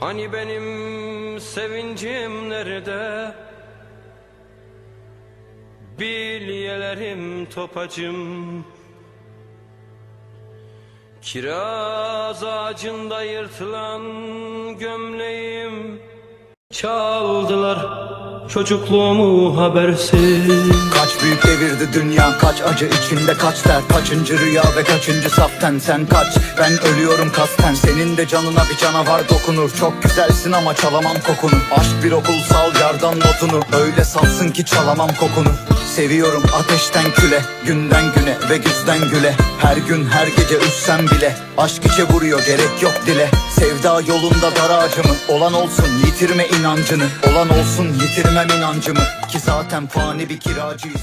Hani benim sevincim nerede? Bilyelerim topacım. Kiraz ağacında yırtılan gömleğim. Çaldılar çocukluğumu habersiz. Kaç büyük devirdi dünya kaç acı içinde kaç dert. Kaçıncı rüya ve kaçıncı saften sen kaç? Ben ölüyorum kasten senin de canına bir canavar dokunur. Çok güzelsin ama çalamam kokunu. Aşk bir okul sal yardan notunu. Öyle safsın ki çalamam kokunu. Seviyorum ateşten küle Günden güne ve güzden güle. Her gün her gece üssem bile. Aşk içe vuruyor gerek yok dile. Sevda yolunda dar ağacımı. Olan olsun yitirme inancını. Olan olsun yitirmem inancımı Ki zaten fani bir kiracıyım